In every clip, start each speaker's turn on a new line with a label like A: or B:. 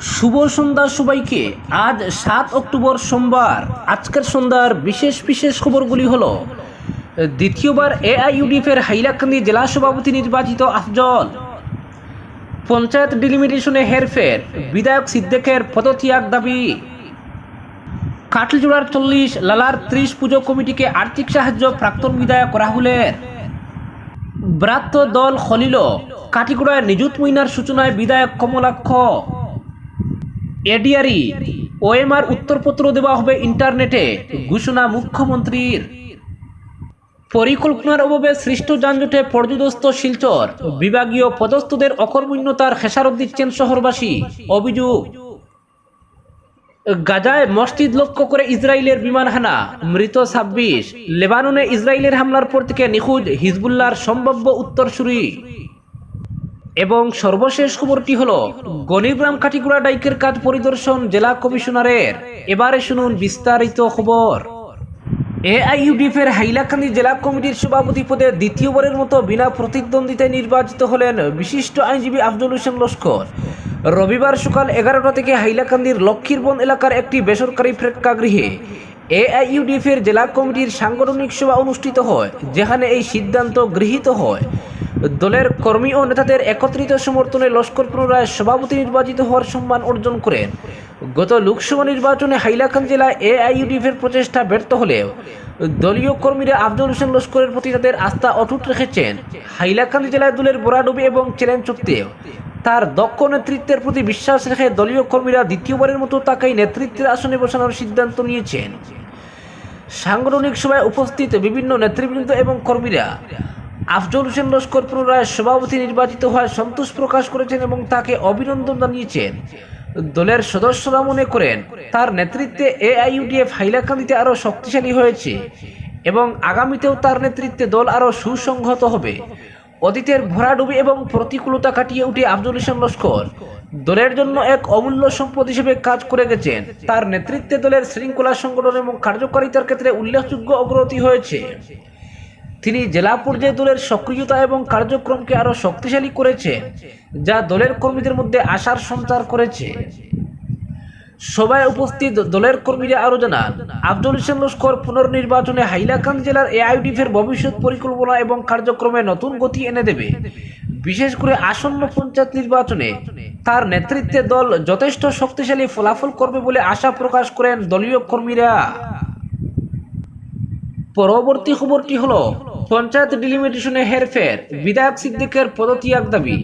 A: শুভ সন্ধ্যা সবাইকে। আজ সাত অক্টোবর সোমবার। আজকের সন্ধ্যার বিশেষ বিশেষ খবরগুলি হল, দ্বিতীয়বার এআইইউডিএফের হাইলাকান্দি জেলা সভাপতি নির্বাচিত আফজল। পঞ্চায়েত ডিলিমিটেশনে হেরফের, বিধায়ক সিদ্দেকের পদত্যাগ দাবি। কাটলজোড়ার চল্লিশ, লালার ত্রিশ পুজো কমিটিকে আর্থিক সাহায্য প্রাক্তন বিধায়ক রাহুলের। ব্রাত্য দল খলিল, কাটিগুড়ায় নিযুত মইনার সূচনায় বিধায়ক কমলাক্ষ। এডিআরই, ওএমআর উত্তরপত্র দেওয়া হবে ইন্টারনেটে, ঘোষণা মুখ্যমন্ত্রীর। পরিকল্পনার অভাবে সৃষ্ট যানজটে পর্যদস্ত শিলচর, বিভাগীয় পদস্থদের অকর্মণ্যতার খেসারত দিচ্ছেন শহরবাসী। অভিযোগ, গাজায় মসজিদ লক্ষ্য করে ইসরায়েলের বিমান হানা মৃত ছাব্বিশ। লেবাননে ইসরায়েলের হামলার পর থেকে নিখোঁজ হিজবুল্লাহর সম্ভাব্য উত্তরসূরি। এবং সর্বশেষ খবরটি হলো গণিগ্রাম কাটিগুড়া ডাইকের কাজ পরিদর্শন জেলা কমিশনারের। এবারে শুনুন বিস্তারিত খবর। এআইইউডিএফ এর হাইলাকান্দি জেলা কমিটির সভাপতি পদে দ্বিতীয়বারের মতো বিনা প্রতিদ্বন্দ্বিতায় নির্বাচিত হলেন বিশিষ্ট আইনজীবী আব্দুল হোসেন লস্কর। রবিবার সকাল এগারোটা থেকে হাইলাকান্দির লক্ষ্মীরবন এলাকার একটি বেসরকারি প্রেক্ষাগৃহে এআইইউডিএফ এর জেলা কমিটির সাংগঠনিক সভা অনুষ্ঠিত হয়, যেখানে এই সিদ্ধান্ত গৃহীত হয়। দলের কর্মী ও নেতাদের একত্রিত সমর্থনে লস্কর পুনরায় সভাপতি নির্বাচিত হওয়ার সম্মান অর্জন করেন। গত লোকসভা নির্বাচনে হাইলাকান্দি জেলায় এআইইউডিএফ এর প্রচেষ্টা ব্যর্থ হলেও দলীয় কর্মীরা আব্দুল হোসেন লস্করের প্রতি তাদের আস্থা অটুট রেখেছেন। হাইলাকান্দি জেলায় দলের বোরাডুবি এবং চ্যালেঞ্জ চুক্তিও। তার দক্ষ নেতৃত্বের প্রতি বিশ্বাস রেখে দলীয় কর্মীরা দ্বিতীয়বারের মতো তাকেই নেতৃত্বের আসনে বসানোর সিদ্ধান্ত নিয়েছেন। সাংগঠনিক সভায় উপস্থিত বিভিন্ন নেতৃবৃন্দ এবং কর্মীরা আফজল হোসেন লস্কর পুনরায় সভাপতি নির্বাচিত হওয়ায় সন্তোষ প্রকাশ করেছেন এবং তাকে অভিনন্দন জানিয়েছেন। দলের সদস্যরা মনে করেন, তার নেতৃত্বে এআইইউডিএফ হাইলাকান্দিতে আরও শক্তিশালী হয়েছে এবং আগামীতেও তার নেতৃত্বে দল আরও সুসংহত হবে। অতীতের ভরাডুবি এবং প্রতিকূলতা কাটিয়ে উঠে আফজল হোসেন লস্কর দলের জন্য এক অমূল্য সম্পদ হিসেবে কাজ করে গেছেন। তার নেতৃত্বে দলের শৃঙ্খলা সংগঠন এবং কার্যকারিতার ক্ষেত্রে উল্লেখযোগ্য অগ্রগতি হয়েছে। তিনি জেলা পর্যায়ে দলের সক্রিয়তা এবং কার্যক্রমকে আরও শক্তিশালী করেছেন যা দলের কর্মীদের মধ্যে আশার সঞ্চার করেছে। সভায় উপস্থিত দলের কর্মীরা আরও জানান আব্দুল হোসেন লস্কর পুনর্নির্বাচনে হাইলাকান্দি জেলার এআইডিফের ভবিষ্যৎ পরিকল্পনা এবং কার্যক্রমে নতুন গতি এনে দেবে। বিশেষ করে আসন্ন পঞ্চায়েত নির্বাচনে তার নেতৃত্বে দল যথেষ্ট শক্তিশালী ফলাফল করবে বলে আশা প্রকাশ করেন দলীয় কর্মীরা। পরবর্তী খবরটি হলো পঞ্চায়েত ডিলিমিটেশনে হেরফের। বিধায়ক সিদ্দিকের পদত্যাগ দাবি।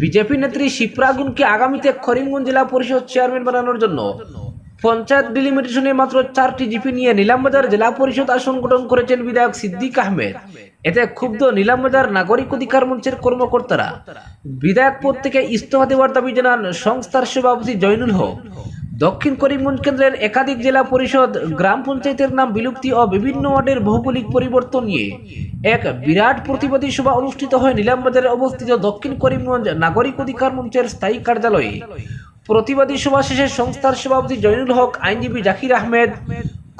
A: বিজেপি নেত্রী শিপ্রাগুনকে আগামীতে করিমগঞ্জ জেলা পরিষদ চেয়ারম্যান বানানোর জন্য। পঞ্চায়েত ডিলিমিটেশনে মাত্র চারটি জিপি নিয়ে নিলামবাজার জেলা পরিষদ আসন গঠন করেছেন বিধায়ক সিদ্দিক আহমেদ। এতে ক্ষুব্ধ নিলামবাজার নাগরিক অধিকার মঞ্চের কর্মকর্তারা। বিধায়ক পদ থেকে ইস্তফা দেওয়ার দাবি জানান সংস্থার সভাপতি জয়নুল হক। দক্ষিণ করিমগঞ্জ কেন্দ্রের একাধিক জেলা পরিষদ, গ্রাম পঞ্চায়েতের নাম বিলুপ্তি ও বিভিন্ন ওয়ার্ডের ভৌগোলিক পরিবর্তন নিয়ে এক বিরাট প্রতিবাদী সভা অনুষ্ঠিত হয় নিলামবাজারে অবস্থিত দক্ষিণ করিমগঞ্জ নাগরিক অধিকার মঞ্চের স্থায়ী কার্যালয়ে। প্রতিবাদী সভা শেষে সংস্থার সভাপতি জয়নুল হক, আইনজীবী জাকির আহমেদ,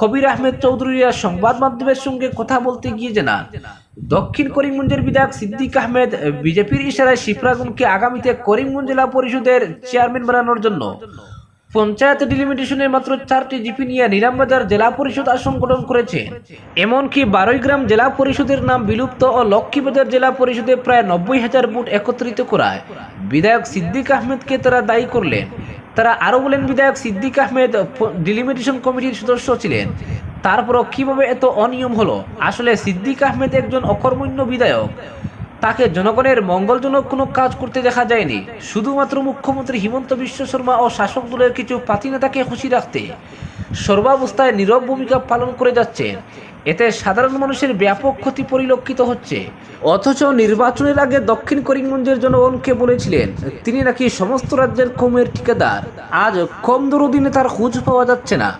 A: কবির আহমেদ চৌধুরীরা সংবাদ মাধ্যমের সঙ্গে কথা বলতে গিয়ে জানান, দক্ষিণ করিমগঞ্জের বিধায়ক সিদ্দিক আহমেদ বিজেপির ইশারায় শিপ্রাগুনকে আগামীতে করিমগঞ্জ জেলা পরিষদের চেয়ারম্যান বানানোর জন্য পঞ্চায়েত ডিলিমিটেশনে মাত্র চারটি জিপি নিয়ে নিলামবাজার জেলা পরিষদ আসন গঠন করেছে। এমনকি বারোইগ্রাম জেলা পরিষদের নাম বিলুপ্ত ও লক্ষ্মীবাজার জেলা পরিষদে প্রায় নব্বই হাজার ভোট একত্রিত করায়। বিধায়ক সিদ্দিক আহমেদকে তারা দায়ী করলেন। তারা আরও বলেন, বিধায়ক সিদ্দিক আহমেদ ডিলিমিটেশন কমিটির সদস্য ছিলেন। তারপরও কীভাবে এত অনিয়ম হলো? আসলে সিদ্দিক আহমেদ একজন অকর্মণ্য বিধায়ক। তাকে জনগণের মঙ্গলজনক কোনো কাজ করতে দেখা যায়নি। শুধুমাত্র মুখ্যমন্ত্রী হিমন্ত বিশ্ব শর্মা ও শাসক দলের কিছু পাতি নেতাকে খুশি রাখতে সর্বাবস্থায় নীরব ভূমিকা পালন করে যাচ্ছেন এতে সাধারণ মানুষের ব্যাপক ক্ষতি পরিলক্ষিত হচ্ছে। অথচ নির্বাচনের আগে দক্ষিণ করিমগঞ্জের জনগণকে বলেছিলেন, তিনি নাকি সমস্ত রাজ্যের কমের ঠিকাদার। আজ কম দরদিনে তার খোঁজ পাওয়া যাচ্ছে না।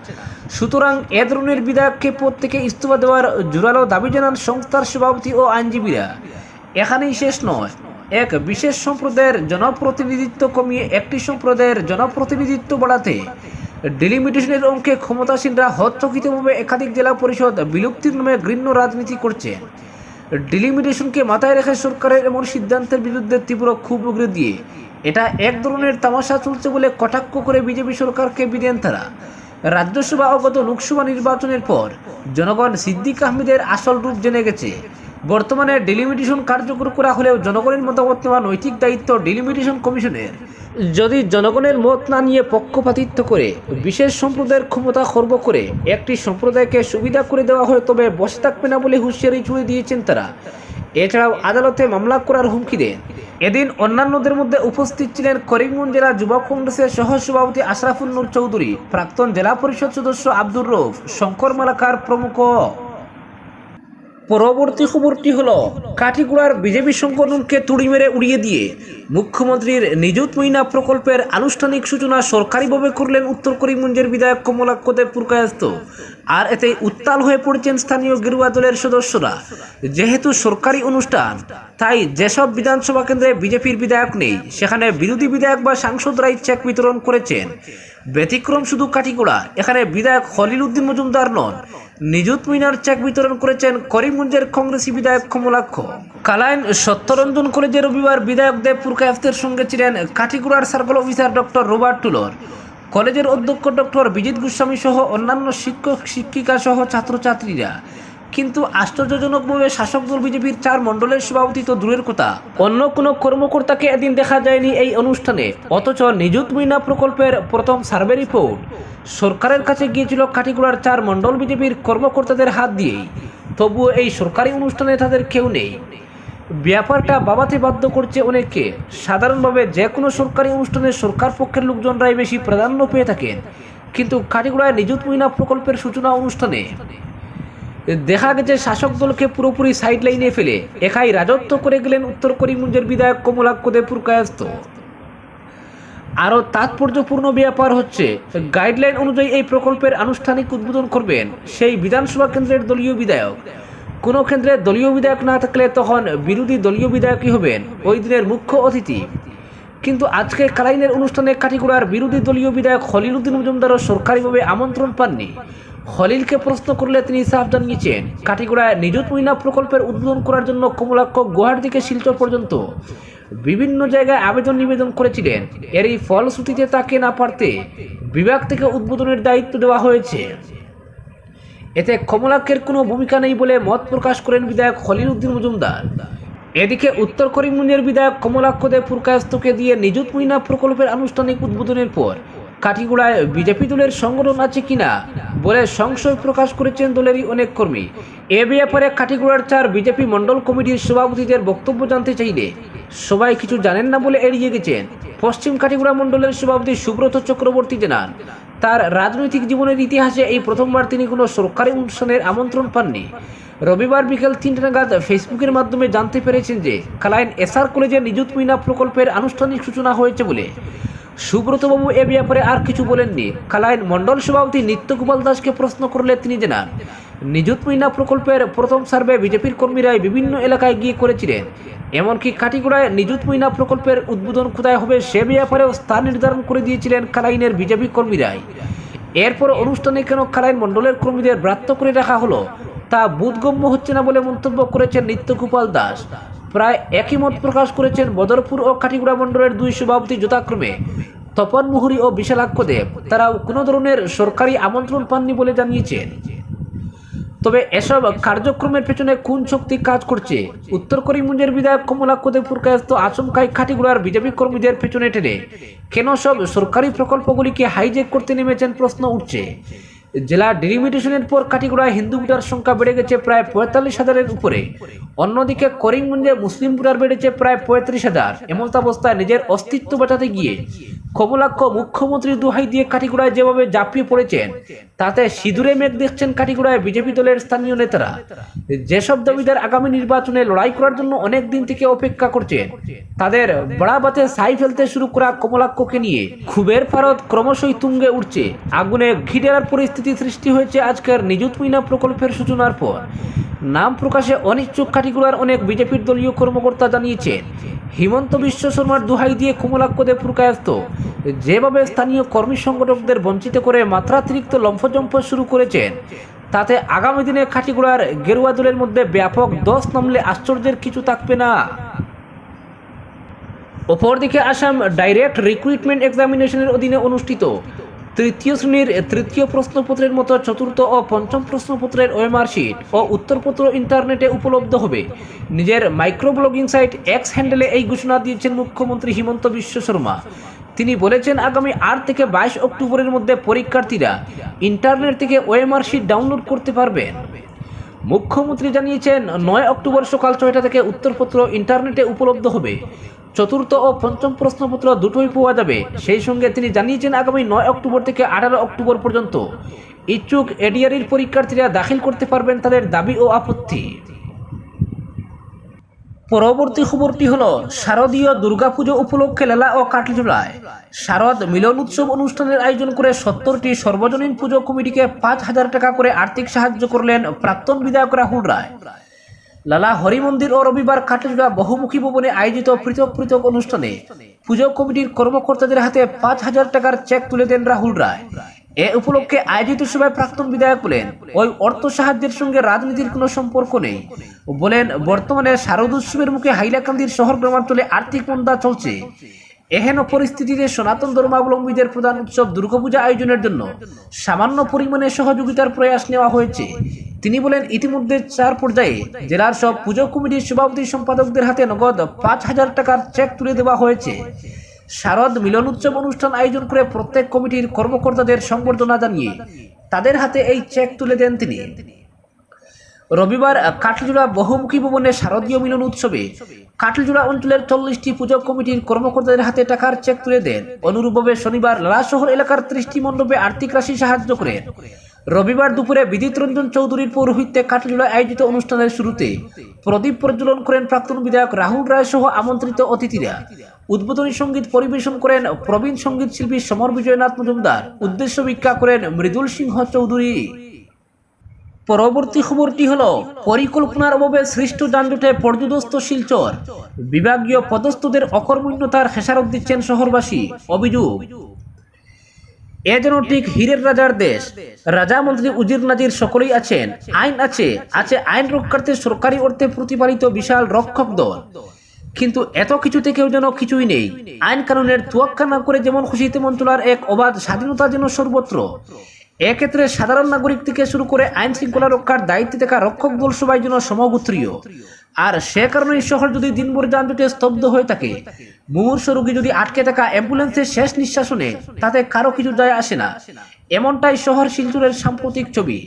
A: সুতরাং এ ধরনের বিধায়ককে পদ থেকে ইস্তফা দেওয়ার জোরালো দাবি জানান সংস্থার সভাপতি ও আইনজীবীরা। এখানেই শেষ নয়। এক বিশেষ সম্প্রদায়ের জনপ্রতিনিধিত্ব কমিয়ে একটি সম্প্রদায়ের জনপ্রতিনিধিত্ব বাড়াতে ডিলিমিটেশনের অঙ্কে ক্ষমতাসীনরা হচ্চকিতভাবে একাধিক জেলা পরিষদ বিলুপ্তির নামে ঘৃণ্য রাজনীতি করছে। ডিলিমিটেশনকে মাথায় রেখে সরকারের এমন সিদ্ধান্তের বিরুদ্ধে তীব্র ক্ষোভ উগরে দিয়ে এটা এক ধরনের তামাশা চলছে বলে কটাক্ষ করে বিজেপি সরকারকে বিদেন তারা। রাজ্যসভা ও গত লোকসভা নির্বাচনের পর জনগণ সিদ্দিক আহমেদের আসল রূপ জেনে গেছে। বর্তমানে ডিলিমিটেশন কার্যকর করা হলেও জনগণের মতামত নেওয়া নৈতিক দায়িত্ব ডিলিমিটেশন কমিশনের যদি জনগণের মত না নিয়ে পক্ষপাতিত্ব করে বিশেষ সম্প্রদায়ের ক্ষমতা খর্ব করে একটি সম্প্রদায়কে সুবিধা করে দেওয়া হয়, তবে বসে থাকবে না বলে হুঁশিয়ারি ছুড়ে দিয়েছেন তারা। এছাড়াও আদালতে মামলা করার হুমকি দেন। এদিন অন্যান্যদের মধ্যে উপস্থিত ছিলেন করিমগঞ্জ জেলা যুবক কংগ্রেসের সহ সভাপতি আশরাফুল নূর চৌধুরী, প্রাক্তন জেলা পরিষদ সদস্য আব্দুর রৌফ শঙ্কর মালাকার প্রমুখ। পরবর্তী খবরটি হল, কাঠিগুড়ার বিজেপি সংগঠনকে তুড়ি মেরে উড়িয়ে দিয়ে মুখ্যমন্ত্রীর নিযুত মইনা প্রকল্পের আনুষ্ঠানিক সূচনা সরকারিভাবে করলেন উত্তর করিমগঞ্জের বিধায়ক কমলাক্ষ দেব পুরকায়স্ত আর এতে উত্তাল হয়ে পড়েছেন স্থানীয় গেরুয়া দলের সদস্যরা। যেহেতু সরকারি অনুষ্ঠান, তাই যেসব বিধানসভা কেন্দ্রে বিজেপির বিধায়ক নেই, সেখানে বিরোধী বিধায়ক বা সাংসদরাই চেক বিতরণ করেছেন। ব্যতিক্রম শুধু কাটিগোড়া এখানে বিধায়ক খলিল উদ্দিন মজুমদার নন। নিযুত মিনার চেক বিতরণ করেছেন করিমগঞ্জের কংগ্রেসী বিধায়ক কমলাক্ষ। কালাইন সত্যরঞ্জন কলেজে রবিবার বিধায়ক দেব পুরকায়স্তের সঙ্গে ছিলেন কাঠিগুড়ার সার্কেল অফিসার ডক্টর রোবার্ট টুলর। কলেজের অধ্যক্ষ ডক্টর বিজিত গোস্বামী সহ অন্যান্য শিক্ষক শিক্ষিকা সহ ছাত্রছাত্রীরা। কিন্তু আশ্চর্যজনকভাবে শাসক দল বিজেপির চার মণ্ডলের সভাপতি তো দূরের কথা। অন্য কোনো কর্মকর্তাকে এদিন দেখা যায়নি এই অনুষ্ঠানে। অথচ নিযুত মিনা প্রকল্পের প্রথম সার্ভে রিপোর্ট। সরকারের কাছে গিয়েছিল কাঠিগুড়ার চার মণ্ডল বিজেপির কর্মকর্তাদের হাত দিয়েই। তবুও এই সরকারি অনুষ্ঠানে তাদের কেউ নেই। ব্যাপারটা বাবাতে বাধ্য করছে অনেককে। সাধারণভাবে যে কোনো সরকারি অনুষ্ঠানে সরকার পক্ষের লোকজনরাই বেশি প্রাধান্য পেয়ে থাকেন। কিন্তু কাঠিগুড়ায় নিযুত মিনা প্রকল্পের সূচনা অনুষ্ঠানে দেখা গেছে শাসক দলকে পুরোপুরি সাইড লাইনে ফেলে। একাই রাজত্ব করে গেলেন উত্তর করিমগঞ্জের বিধায়ক কমলাক্ষ দেবপুর কায়স্ত আরও তাৎপর্যপূর্ণ ব্যাপার হচ্ছে গাইডলাইন অনুযায়ী এই প্রকল্পের আনুষ্ঠানিক উদ্বোধন করবেন সেই বিধানসভা কেন্দ্রের দলীয় বিধায়ক। কোনো কেন্দ্রে দলীয় বিধায়ক না থাকলে তখন বিরোধী দলীয় বিধায়কই হবেন ওই দিনের মুখ্য অতিথি। কিন্তু আজকে কালাইনের অনুষ্ঠানে কাঠিগুড়ার বিরোধী দলীয় বিধায়ক খলিল উদ্দিন মজুমদারও সরকারিভাবে আমন্ত্রণ পাননি। খলিলকে প্রশ্ন করলে তিনি সাফ জানিয়েছেন। কাঠিগুড়ায় নিযুত মহিলা প্রকল্পের উদ্বোধন করার জন্য কমলাক্ষ গুয়াহাটি থেকে শিলচর পর্যন্ত বিভিন্ন জায়গায় আবেদন নিবেদন করেছিলেন। এর এই ফলশ্রুতিতে তাকে না পারতে বিভাগ থেকে উদ্বোধনের দায়িত্ব দেওয়া হয়েছে। এতে কমলাক্ষের কোনো ভূমিকা নেই বলে মত প্রকাশ করেন বিধায়ক খলিল উদ্দিন মজুমদার। এদিকে উত্তর করিমগঞ্জের বিধায়ক কমলাক্ষ দেব পুরকায়স্তকে দিয়ে নিযুত মহিনা প্রকল্পের আনুষ্ঠানিক উদ্বোধনের পর কাঠিগুড়ায় বিজেপি দলের সংগঠন আছে কিনা বলে সংশয় প্রকাশ করেছেন দলেরই অনেক কর্মী। এ ব্যাপারে কাঠিগুড়ার চার বিজেপি মণ্ডল কমিটির সভাপতিদের বক্তব্য জানতে চাইলে সবাই কিছু জানেন না বলে এড়িয়ে গেছেন। পশ্চিম কাঠিগুড়া মণ্ডলের সভাপতি সুব্রত চক্রবর্তী জানান, তার রাজনৈতিক জীবনের ইতিহাসে এই প্রথমবার তিনি কোনো সরকারি অনুষ্ঠানের আমন্ত্রণ পাননি। রবিবার বিকেল তিনটে নাগাদ ফেসবুকের মাধ্যমে জানতে পেরেছেন যে কালাইন এসআর কলেজের নিযুত মিনা প্রকল্পের আনুষ্ঠানিক সূচনা হয়েছে বলে। সুব্রতবাবু এ ব্যাপারে আর কিছু বলেননি। কালাইন মণ্ডল সভাপতি নিত্যগোপাল দাসকে প্রশ্ন করলে তিনি জানান, নিযুত মিনা প্রকল্পের প্রথম সার্ভে বিজেপির কর্মীরাই বিভিন্ন এলাকায় গিয়ে করেছিলেন। এমনকি কাটিগুড়ায় নিযুত মিনা প্রকল্পের উদ্বোধন কোথায় হবে সে ব্যাপারেও স্থান নির্ধারণ করে দিয়েছিলেন কালাইনের বিজেপি কর্মীরাই। এরপর অনুষ্ঠানে কেন কালাইন মণ্ডলের কর্মীদের ব্রাত্য করে রাখা হলো, তা বোধগম্য হচ্ছে না বলে মন্তব্য করেছেন নিত্যগোপাল দাস। প্রায় একই মত প্রকাশ করেছেন বদরপুর ও কাটিগুড়া মণ্ডলের দুই সভাপতি যথাক্রমে। তপন মুহুরি ও বিশালাক্ষ দেব, তারাও কোনো ধরনের সরকারি আমন্ত্রণ পাননি বলে জানিয়েছেন। তবে এসব কার্যক্রমের পেছনে কোন শক্তি কাজ করছে। উত্তর করিমগঞ্জের বিধায়ক কমলাক্ষ দেবপুর কায়স্ত আচমকাই খাটিগুড়ার বিজেপি কর্মীদের পেছনে টেনে। কেন সব সরকারি প্রকল্পগুলিকে হাইজেক করতে নেমেছেন প্রশ্ন উঠছে। জেলা ডিলিমিটেশনের পর কাটিগুড়ায় হিন্দু ভোটার সংখ্যা বেড়ে গেছে প্রায় পঁয়তাল্লিশ হাজারের উপরে। অন্যদিকে করিমগঞ্জে মুসলিম ভোটার বেড়েছে প্রায় পঁয়ত্রিশ হাজার। এমত অবস্থায় নিজের অস্তিত্ব বাঁচাতে গিয়ে কমলাক্ষ মুখ্যমন্ত্রী দোহাই দিয়ে কাটিগুড়ায় যেভাবে ঝাঁপিয়ে পড়েছেন, তাতে সিঁদুরে মেঘ দেখছেন কাটিগুড়ায় বিজেপি দলের স্থানীয় নেতারা। যেসব দাবিদার আগামী নির্বাচনে লড়াই করার জন্য অনেক দিন থেকে অপেক্ষা করছেন, তাদের বড়া বাতে সাই ফেলতে শুরু করা কমলাক্ষকে নিয়ে ক্ষোভের ফারত ক্রমশই তুঙ্গে উঠছে। আগুনে ঘিডেরার পরিস্থিতি সৃষ্টি হয়েছে আজকের নিযুত মিনা প্রকল্পের সূচনার পর। নাম প্রকাশে অনিচ্ছুক কাটিগুড়ার অনেক বিজেপির দলীয় কর্মকর্তা জানিয়েছেন, হিমন্ত বিশ্ব শর্মার দোহাই দিয়ে কমলাক্ষ দেব যেভাবে স্থানীয় কর্মী সংগঠকদের বঞ্চিত করে মাত্রাতিরিক্ত লম্ফজম্ফ শুরু করেছেন, তাতে আগামী দিনে খাটিগুড়ার গেরুয়া দলের মধ্যে ব্যাপক দশ নামলে আশ্চর্যের কিছু থাকবে না। অপরদিকে আসাম ডাইরেক্ট রিক্রুটমেন্ট এক্সামিনেশনের অধীনে অনুষ্ঠিত তৃতীয় শ্রেণির তৃতীয় প্রশ্নপত্রের মতো চতুর্থ ও পঞ্চম প্রশ্নপত্রের ওয়েমার্কশিট ও উত্তরপত্র ইন্টারনেটে উপলব্ধ হবে। নিজের মাইক্রো ব্লগিং সাইট এক্স হ্যান্ডেলে এই ঘোষণা দিয়েছেন মুখ্যমন্ত্রী হিমন্ত বিশ্ব শর্মা। তিনি বলেছেন, আগামী আট থেকে বাইশ অক্টোবরের মধ্যে পরীক্ষার্থীরা ইন্টারনেট থেকে ওয়েমার্কশিট ডাউনলোড করতে পারবেন। মুখ্যমন্ত্রী জানিয়েছেন, নয় অক্টোবর সকাল ছয়টা থেকে উত্তরপত্র ইন্টারনেটে উপলব্ধ হবে। চতুর্থ ও পঞ্চম প্রশ্নপত্র দুটোই পাওয়া যাবে। সেই সঙ্গে তিনি জানিয়েছেন, আগামী নয় অক্টোবর থেকে আঠারো অক্টোবর পর্যন্ত ইচ্ছুক এডিআরির পরীক্ষার্থীরা দাখিল করতে পারবেন তাদের দাবি ও আপত্তি। পরবর্তী খবরটি হল, শারদীয় দুর্গাপুজো উপলক্ষে লেলা ও কাটলিজোড়ায় শারদ মিলন উৎসব অনুষ্ঠানের আয়োজন করে সত্তরটি সর্বজনীন পুজো কমিটিকে পাঁচ হাজার টাকা করে আর্থিক সাহায্য করলেন প্রাক্তন বিধায়ক রাহুল রায়। লালা হরিমন্দির ও রবিবার কাটলিজোড়া বহুমুখী ভবনে আয়োজিত পৃথক পৃথক অনুষ্ঠানে পুজো কমিটির কর্মকর্তাদের হাতে পাঁচ হাজার টাকার চেক তুলে দেন রাহুল রায়। এ উপলক্ষে আয়োজিত সভায় প্রাক্তন বিধায়ক বলেন, ওই অর্থ সাহায্যের সঙ্গে রাজনীতির কোনো সম্পর্ক নেই। বলেন, বর্তমানে শারদ উৎসবের মুখে হাইলাকান্দির শহর গ্রামাঞ্চলে আর্থিক মন্দা চলছে। এহেন পরিস্থিতিতে সনাতন ধর্মাবলম্বীদের প্রধান উৎসব দুর্গাপূজা আয়োজনের জন্য সামান্য পরিমাণে সহযোগিতার প্রয়াস নেওয়া হয়েছে। তিনি বলেন, ইতিমধ্যে চার পর্যায়ে জেলার সব পুজো কমিটির সভাপতি সম্পাদকদের হাতে নগদ পাঁচ হাজার টাকার চেক তুলে দেওয়া হয়েছে। শারদ মিলন উৎসব অনুষ্ঠান আয়োজন করে প্রত্যেক কমিটির কর্মকর্তাদের সংবর্ধনা জানিয়ে তাদের হাতে এই চেক তুলে দেন তিনি। রবিবার কাটলিজোড়া বহুমুখী ভবনে শারদীয় মিলন উৎসবে কাটলিজোড়া অঞ্চলের চল্লিশটি পুজো কমিটির কর্মকর্তাদের হাতে টাকার চেক তুলে দেন। অনুরূপভাবে শনিবার লালাশহর এলাকার ত্রিশটি মণ্ডপে আর্থিক রাশি সাহায্য করেন রবিবার দুপুরে বিদিত রঞ্জন চৌধুরীর পৌরোহিত্যে কাটলিজোড়া আয়োজিত অনুষ্ঠানের শুরুতে প্রদীপ প্রজ্বলন করেন প্রাক্তন বিধায়ক রাহুল রায় সহ আমন্ত্রিত অতিথিরা। উদ্বোধনী সংগীত পরিবেশন করেন প্রবীণ সংগীত শিল্পী সমর বিজয়নাথ মজুমদার। উদ্দেশ্য ভিক্ষা করেন মৃদুল সিংহ চৌধুরী। পরবর্তী খবরটি হল, পরিকল্পনার অভাবে সৃষ্ট যানজটে পর্যদস্ত শিলচর। বিভাগীয় পদস্থদের অকর্মণ্যতার খেসারত দিচ্ছেন শহরবাসী। অভিযোগ, এ যেন ঠিক হীরের রাজার দেশ। রাজা মন্ত্রী উজির নাজির সকলেই আছেন। আইন আছে আছে আইন রক্ষার্থে সরকারি অর্থে প্রতিপালিত বিশাল রক্ষক দল। কিন্তু এত কিছুতে কেউ যেন কিছুই নেই। আইন কানুনের তুয়াক্কা না করে যেমন খুশি তেমন চলার এক অবাধ স্বাধীনতা যেন সর্বত্র। এক্ষেত্রে সাধারণ নাগরিক থেকে শুরু করে আইন শৃঙ্খলা রক্ষার দায়িত্বে থাকা রক্ষক দল সবাই যেন সমগোত্রীয়। আর সে কারণে শহর যদি দিনভর যানজটে স্তব্ধ হয়ে থাকে, মুমূর্ষ রোগী যদি আটকে থাকা অ্যাম্বুলেন্সের শেষ নিঃশ্বাস নেয় তাতে কারও কিছু যায় আসে না। এমনটাই শহর শিলচরের সাম্প্রতিক ছবি।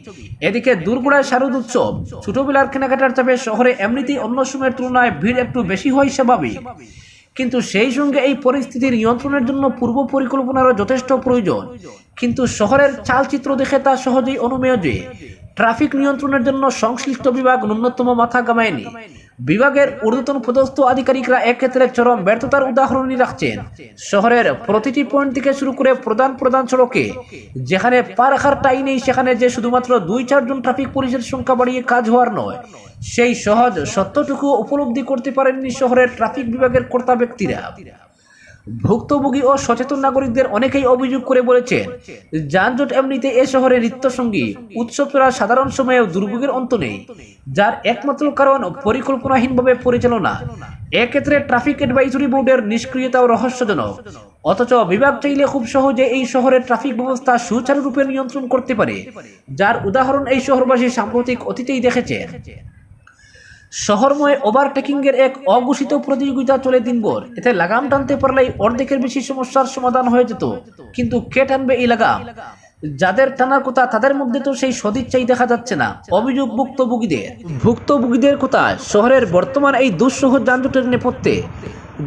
A: এদিকে দুর্গুড়ায় শারদ উৎসব, ছোটবেলার কেনাকাটার চাপে শহরে এমনিতেই অন্য সময়ের তুলনায় ভিড় একটু বেশি হয় স্বাভাবিক। কিন্তু সেই সঙ্গে এই পরিস্থিতি নিয়ন্ত্রণের জন্য পূর্ব পরিকল্পনারও যথেষ্ট প্রয়োজন। কিন্তু শহরের চালচিত্র দেখে তা সহজেই অনুমেয় যে, ট্রাফিক নিয়ন্ত্রণের জন্য সংশ্লিষ্ট বিভাগ ন্যূনতম মাথা কামায়নি বিভাগের ঊর্ধ্বতন পদস্থ আধিকারিকরা এক্ষেত্রে চরম ব্যর্থতার উদাহরণই রাখছেন। শহরের প্রতিটি পয়েন্ট থেকে শুরু করে প্রধান প্রধান সড়কে, যেখানে পা রাখার টাই নেই, সেখানে যে শুধুমাত্র দুই চারজন ট্রাফিক পুলিশের সংখ্যা বাড়িয়ে কাজ হওয়ার নয়, সেই সহজ সত্যটুকু উপলব্ধি করতে পারেননি শহরের ট্রাফিক বিভাগের কর্তা ব্যক্তিরা। ভুক্তভোগী ও সচেতন নাগরিকদের অনেকেই অভিযোগ করে বলেছেন যানজট এমনিতে এ শহরে নৃত্যসঙ্গী। উৎসব চলা সাধারণ সময়েও দুর্ভোগের অন্ত নেই, যার একমাত্র কারণ পরিকল্পনাহীনভাবে পরিচালনা। এক্ষেত্রে ট্রাফিক অ্যাডভাইজরি বোর্ডের নিষ্ক্রিয়তাও রহস্যজনক। অথচ বিভাগ চাইলে খুব সহজে এই শহরের ট্রাফিক ব্যবস্থা সুচারুরূপে নিয়ন্ত্রণ করতে পারে, যার উদাহরণ এই শহরবাসী সাম্প্রতিক অতীতেই দেখেছেন। শহরময় ওভারটেকিংয়ের এক অঘোষিত প্রতিযোগিতা চলে দিনভর। এতে লাগাম টানতে পারলেই অর্ধেকের বেশি সমস্যার সমাধান হয়ে যেত। কিন্তু কে টানবে এই লাগাম? যাদের টানার কথা তাদের মধ্যে তো সেই সদিচ্ছাই দেখা যাচ্ছে না, অভিযোগ ভুক্তভোগীদের। ভুক্তভোগীদের কথা শহরের বর্তমান এই দুঃসহ যানজটের নেপথ্যে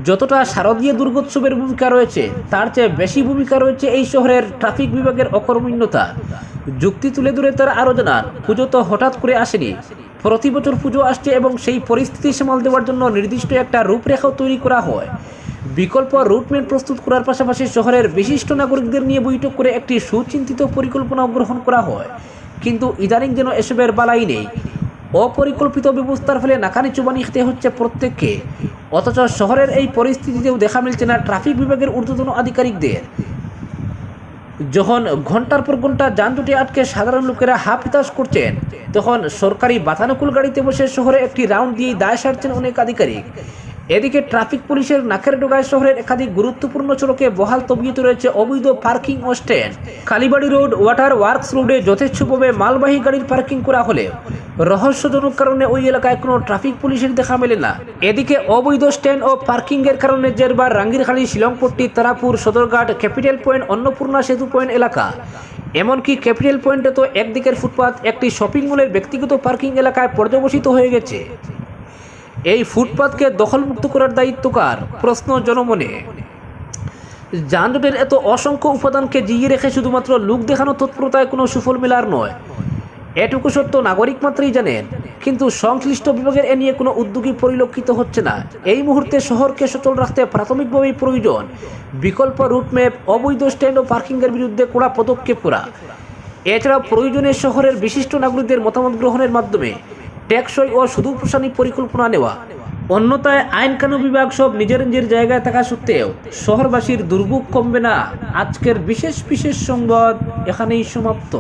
A: যতটা শারদীয় দুর্গোৎসবের ভূমিকা রয়েছে, তার চেয়ে বেশি ভূমিকা রয়েছে এই শহরের ট্রাফিক বিভাগের অকর্মণ্যতা। যুক্তি তুলে ধরে তারা আরও জানান, পুজো তো হঠাৎ করে আসেনি। প্রতি বছর পুজো আসছে এবং সেই পরিস্থিতি সামাল দেওয়ার জন্য নির্দিষ্ট একটা রূপরেখাও তৈরি করা হয়। বিকল্প রুটম্যাপ প্রস্তুত করার পাশাপাশি শহরের বিশিষ্ট নাগরিকদের নিয়ে বৈঠক করে একটি সুচিন্তিত পরিকল্পনা গ্রহণ করা হয়। কিন্তু ইদানিং যেন এসবের বালাই নেই। অপরিকল্পিত ব্যবস্থার ফলে নাকানি চুবানি খেতে হচ্ছে প্রত্যেককে। অথচ শহরের এই পরিস্থিতিতেও দেখা মিলছে না ট্রাফিক বিভাগের ঊর্ধ্বতন আধিকারিকদের। যখন ঘণ্টার পর ঘণ্টা যানজটে আটকে সাধারণ লোকেরা হাফ করছেন, তখন সরকারি বাতানুকুল গাড়িতে বসে শহরে একটি রাউন্ড দিয়ে দায় সারছেন অনেক আধিকারিক। এদিকে ট্রাফিক পুলিশের নাকের ডোগায় শহরের একাধিক গুরুত্বপূর্ণ সড়কে বহাল তবিয়তে রয়েছে অবৈধ পার্কিং ও stand. Kalibari road, water works রোডে যথেচ্ছভাবে মালবাহী গাড়ির পার্কিং করা হলে রহস্যজনক কারণে ওই এলাকায় কোনো ট্রাফিক পুলিশের দেখা মেলে না। এদিকে অবৈধ স্ট্যান্ড ও পার্কিংয়ের কারণে জেরবার Rangirkhali Shillongpatti, Tarapur, Sadarghat, capital point, Annapurna Setu point এলাকা। এমনকি ক্যাপিটাল পয়েন্টে তো একদিকের ফুটপাথ একটি শপিং মলের ব্যক্তিগত পার্কিং এলাকায় পর্যবসিত হয়ে গেছে। এই ফুটপাতকে দখলমুক্ত করার দায়িত্ব কার? প্রশ্ন জনমনে। যানজটের এত অসংখ্য উপাদানকে জিয়ে রেখে শুধুমাত্র লুক দেখানো তৎপরতায় কোনো সুফল মেলার নয়। এটুকু সত্য, নাগরিক মাত্রই জানেন, কিন্তু সংশ্লিষ্ট বিভাগের এ নিয়ে কোনো উদ্যোগই পরিলক্ষিত হচ্ছে না। এই মুহূর্তে শহরকে সচল রাখতে প্রাথমিকভাবেই প্রয়োজন বিকল্প রুটম্যাপ, অবৈধ স্ট্যান্ড ও পার্কিংয়ের বিরুদ্ধে কড়া পদক্ষেপ করা। এছাড়া প্রয়োজনে শহরের বিশিষ্ট নাগরিকদের মতামত গ্রহণের মাধ্যমে টেকসই ও সুদূরপ্রসারী পরিকল্পনা নেওয়া। অন্যতায় আইন কানুন বিভাগ সব নিজের নিজের জায়গায় থাকা সত্ত্বেও শহরবাসীর দুর্ভোগ কমবে না। আজকের বিশেষ বিশেষ সংবাদ এখানেই সমাপ্ত।